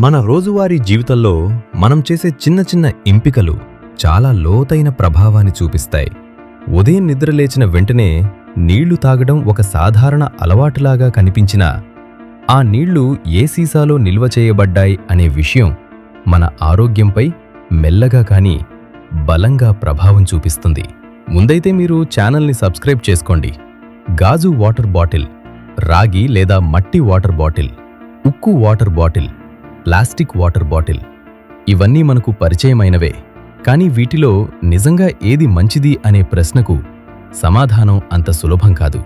మన రోజువారీ జీవితంలో మనం చేసే చిన్న చిన్న ఎంపికలు చాలా లోతైన ప్రభావాన్ని చూపిస్తాయి. ఉదయం నిద్రలేచిన వెంటనే నీళ్ళు తాగడం ఒక సాధారణ అలవాటులాగా కనిపించినా ఆ నీళ్ళు ఏ సీసాలో నిల్వ చేయబడ్డాయి అనే విషయం మన ఆరోగ్యంపై మెల్లగా కానీ బలంగా ప్రభావం చూపిస్తుంది. ముందైతే మీరు ఛానల్ని సబ్స్క్రైబ్ చేసుకోండి. గాజు వాటర్ బాటిల్ రాగి లేదా మట్టి వాటర్ బాటిల్ ఉక్కు water bottle plastic water bottle. ఇవన్నీ మనకు పరిచయమైనవే. కానీ వీటిలో నిజంగా ఏది మంచిది అనే ప్రశ్నకు సమాధానం అంత సులభం కాదు.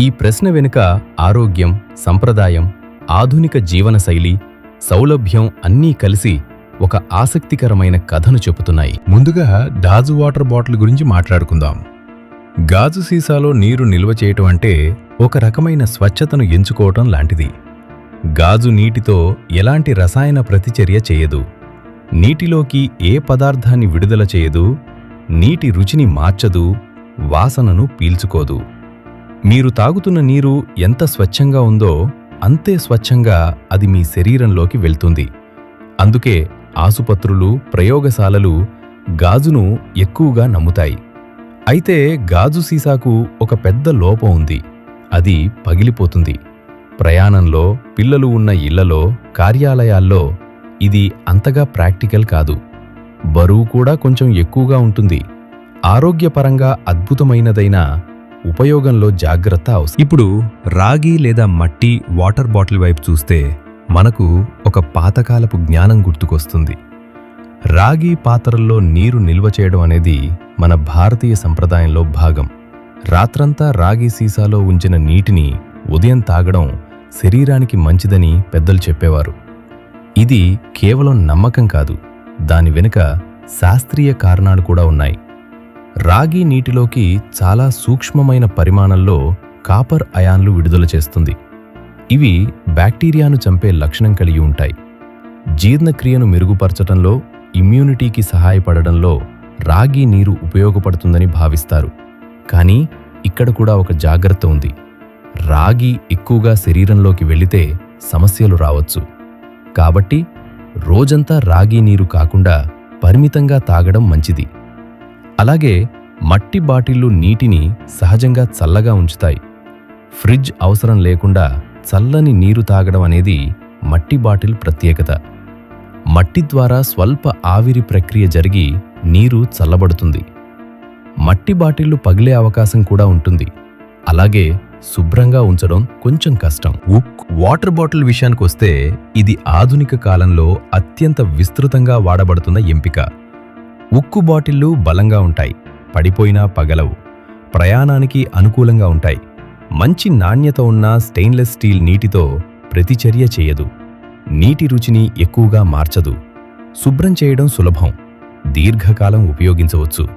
ఈ ప్రశ్న వెనుక ఆరోగ్యం సంప్రదాయం ఆధునిక జీవనశైలి సౌలభ్యం అన్నీ కలిసి ఒక ఆసక్తికరమైన కథను చెబుతున్నాయి. ముందుగా గాజు వాటర్ బాటిల్ గురించి మాట్లాడుకుందాం. గాజు సీసాలో నీరు నిల్వ చేయటం అంటే ఒక రకమైన స్వచ్ఛతను ఎంచుకోవటం లాంటిది. గాజు నీటితో ఎలాంటి రసాయన ప్రతిచర్య చేయదు. నీటిలోకి ఏ పదార్థాన్ని విడుదల చేయదు నీటి రుచిని మార్చదు వాసనను పీల్చుకోదు. మీరు తాగుతున్న నీరు ఎంత స్వచ్ఛంగా ఉందో అంతే స్వచ్ఛంగా అది మీ శరీరంలోకి వెళ్తుంది. అందుకే ఆసుపత్రులు ప్రయోగశాలలు గాజును ఎక్కువగా నమ్ముతాయి. అయితే గాజు సీసాకు ఒక పెద్ద లోపం ఉంది. అది పగిలిపోతుంది. ప్రయాణంలో పిల్లలు ఉన్న ఇళ్ళలో కార్యాలయాల్లో ఇది అంతగా ప్రాక్టికల్ కాదు. బరువు కూడా కొంచెం ఎక్కువగా ఉంటుంది. ఆరోగ్యపరంగా అద్భుతమైనదైన ఉపయోగంలో జాగ్రత్త అవసరం. ఇప్పుడు రాగి లేదా మట్టి వాటర్ బాటిల్ వైపు చూస్తే మనకు ఒక పాతకాలపు జ్ఞానం గుర్తుకొస్తుంది. రాగి పాత్రల్లో నీరు నిల్వ చేయడం అనేది మన భారతీయ సంప్రదాయంలో భాగం. రాత్రంతా రాగి సీసాలో ఉంచిన నీటిని ఉదయం తాగడం శరీరానికి మంచిదని పెద్దలు చెప్పేవారు. ఇది కేవలం నమ్మకం కాదు. దాని వెనుక శాస్త్రీయ కారణాలు కూడా ఉన్నాయి. రాగి నీటిలోకి చాలా సూక్ష్మమైన పరిమాణంలో కాపర్ అయాన్లు విడుదల చేస్తుంది. ఇవి బ్యాక్టీరియాను చంపే లక్షణం కలిగి ఉంటాయి. జీర్ణక్రియను మెరుగుపరచడంలో ఇమ్యూనిటీకి సహాయపడడంలో రాగి నీరు ఉపయోగపడుతుందని భావిస్తారు. కానీ ఇక్కడ కూడా ఒక జాగ్రత్త ఉంది. రాగి ఎక్కువగా శరీరంలోకి వెళితే సమస్యలు రావచ్చు. కాబట్టి రోజంతా రాగి నీరు కాకుండా పరిమితంగా తాగడం మంచిది. అలాగే మట్టి బాటిళ్ళు నీటిని సహజంగా చల్లగా ఉంచుతాయి. ఫ్రిడ్జ్ అవసరం లేకుండా చల్లని నీరు తాగడం అనేది మట్టి బాటిల్ ప్రత్యేకత. మట్టి ద్వారా స్వల్ప ఆవిరి ప్రక్రియ జరిగి నీరు చల్లబడుతుంది. మట్టి బాటిళ్ళు పగిలే అవకాశం కూడా ఉంటుంది. అలాగే శుభ్రంగా ఉంచడం కొంచెం కష్టం. ఉక్ వాటర్ బాటిల్ విషయానికి వస్తే ఇది ఆధునిక కాలంలో అత్యంత విస్తృతంగా వాడబడుతున్న ఎంపిక. ఉక్కు బాటిళ్ళు బలంగా ఉంటాయి పడిపోయినా పగలవు ప్రయాణానికి అనుకూలంగా ఉంటాయి. మంచి నాణ్యత ఉన్న స్టెయిన్లెస్ స్టీల్ నీటితో ప్రతిచర్య చేయదు. నీటి రుచిని ఎక్కువగా మార్చదు. శుభ్రం చేయడం సులభం దీర్ఘకాలం ఉపయోగించవచ్చు.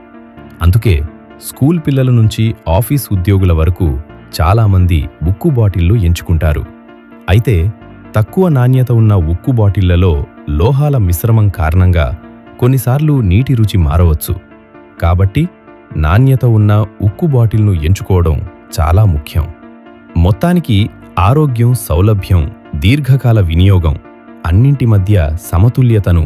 అందుకే స్కూల్ పిల్లల నుంచి ఆఫీస్ ఉద్యోగుల వరకు చాలామంది ఉక్కు బాటిళ్ళు ఎంచుకుంటారు. అయితే తక్కువ నాణ్యత ఉన్న ఉక్కు బాటిళ్ళలో లోహాల మిశ్రమం కారణంగా కొన్నిసార్లు నీటి రుచి మారవచ్చు. కాబట్టి నాణ్యత ఉన్న ఉక్కు బాటిల్ను ఎంచుకోవడం చాలా ముఖ్యం. మొత్తానికి ఆరోగ్యం సౌలభ్యం దీర్ఘకాల వినియోగం అన్నింటి మధ్య సమతుల్యతను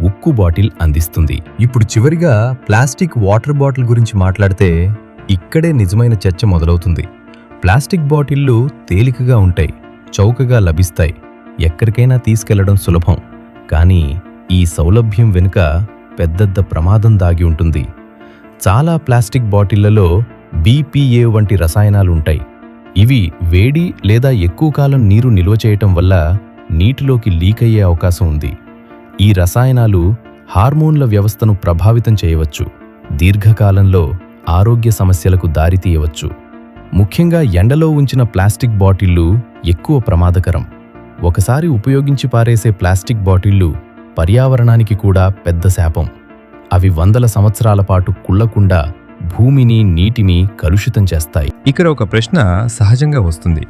ఉక్కు బాటిల్ అందిస్తుంది. ఇప్పుడు చివరిగా ప్లాస్టిక్ వాటర్ బాటిల్ గురించి మాట్లాడితే ఇక్కడే నిజమైన చర్చ మొదలవుతుంది. ప్లాస్టిక్ బాటిళ్ళు తేలికగా ఉంటాయి చౌకగా లభిస్తాయి. ఎక్కడికైనా తీసుకెళ్ళడం సులభం. కానీ ఈ సౌలభ్యం వెనుక పెద్దద్ద ప్రమాదం దాగి ఉంటుంది. చాలా ప్లాస్టిక్ బాటిళ్ళలో బీపీఏ వంటి రసాయనాలు ఉంటాయి ఇవి వేడి లేదా ఎక్కువ కాలం నీరు నిల్వ చేయటం వల్ల నీటిలోకి లీక్ అయ్యే అవకాశం ఉంది. ఈ రసాయనాలు హార్మోన్ల వ్యవస్థను ప్రభావితం చేయవచ్చు. దీర్ఘకాలంలో ఆరోగ్య సమస్యలకు దారితీయవచ్చు. ముఖ్యంగా ఎండలో ఉంచిన ప్లాస్టిక్ బాటిళ్ళు ఎక్కువ ప్రమాదకరం. ఒకసారి ఉపయోగించి పారేసే ప్లాస్టిక్ బాటిళ్ళు పర్యావరణానికి కూడా పెద్ద శాపం. అవి వందల సంవత్సరాల పాటు కుళ్ళకుండా భూమిని నీటిని కలుషితం చేస్తాయి. ఇక్కడ ఒక ప్రశ్న సహజంగా వస్తుంది.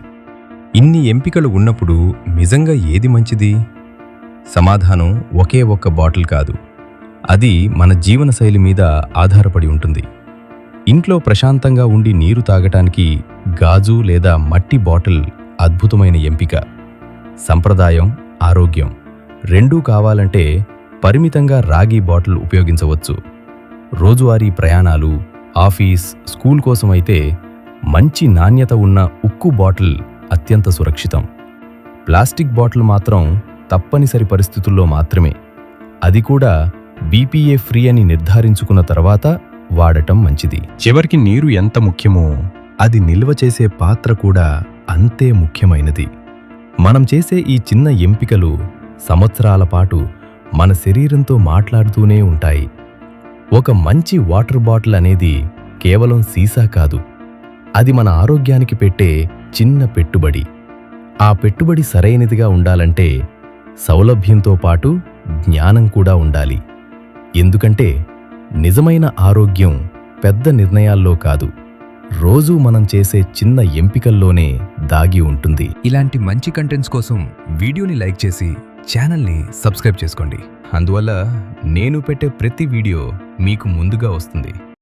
ఇన్ని ఎంపికలు ఉన్నప్పుడు నిజంగా ఏది మంచిది? సమాధానం ఒకే ఒక్క బాటిల్ కాదు. అది మన జీవనశైలి మీద ఆధారపడి ఉంటుంది. ఇంట్లో ప్రశాంతంగా ఉండి నీరు తాగటానికి గాజు లేదా మట్టి బాటిల్ అద్భుతమైన ఎంపిక. సంప్రదాయం ఆరోగ్యం రెండూ కావాలంటే పరిమితంగా రాగి బాటిల్ ఉపయోగించవచ్చు. రోజువారీ ప్రయాణాలు ఆఫీస్ స్కూల్ కోసమైతే మంచి నాణ్యత ఉన్న ఉక్కు బాటిల్ అత్యంత సురక్షితం. ప్లాస్టిక్ బాటిల్ మాత్రం తప్పనిసరి పరిస్థితుల్లో మాత్రమే. అది కూడా బీపీఏ ఫ్రీ అని నిర్ధారించుకున్న తర్వాత వాడటం మంచిది. చివరికి నీరు ఎంత ముఖ్యమో అది నిల్వ చేసే పాత్ర కూడా అంతే ముఖ్యమైనది. మనం చేసే ఈ చిన్న ఎంపికలు సంవత్సరాల పాటు మన శరీరంతో మాట్లాడుతూనే ఉంటాయి. ఒక మంచి వాటర్ బాటిల్ అనేది కేవలం సీసా కాదు. అది మన ఆరోగ్యానికి పెట్టే చిన్న పెట్టుబడి. ఆ పెట్టుబడి సరైనదిగా ఉండాలంటే సౌలభ్యంతో పాటు జ్ఞానం కూడా ఉండాలి. ఎందుకంటే నిజమైన ఆరోగ్యం పెద్ద నిర్ణయాల్లో కాదు. రోజూ మనం చేసే చిన్న ఎంపికల్లోనే దాగి ఉంటుంది. ఇలాంటి మంచి కంటెంట్స్ కోసం వీడియోని లైక్ చేసి ఛానల్ని సబ్స్క్రైబ్ చేసుకోండి. అందువల్ల నేను పెట్టే ప్రతి వీడియో మీకు ముందుగా వస్తుంది.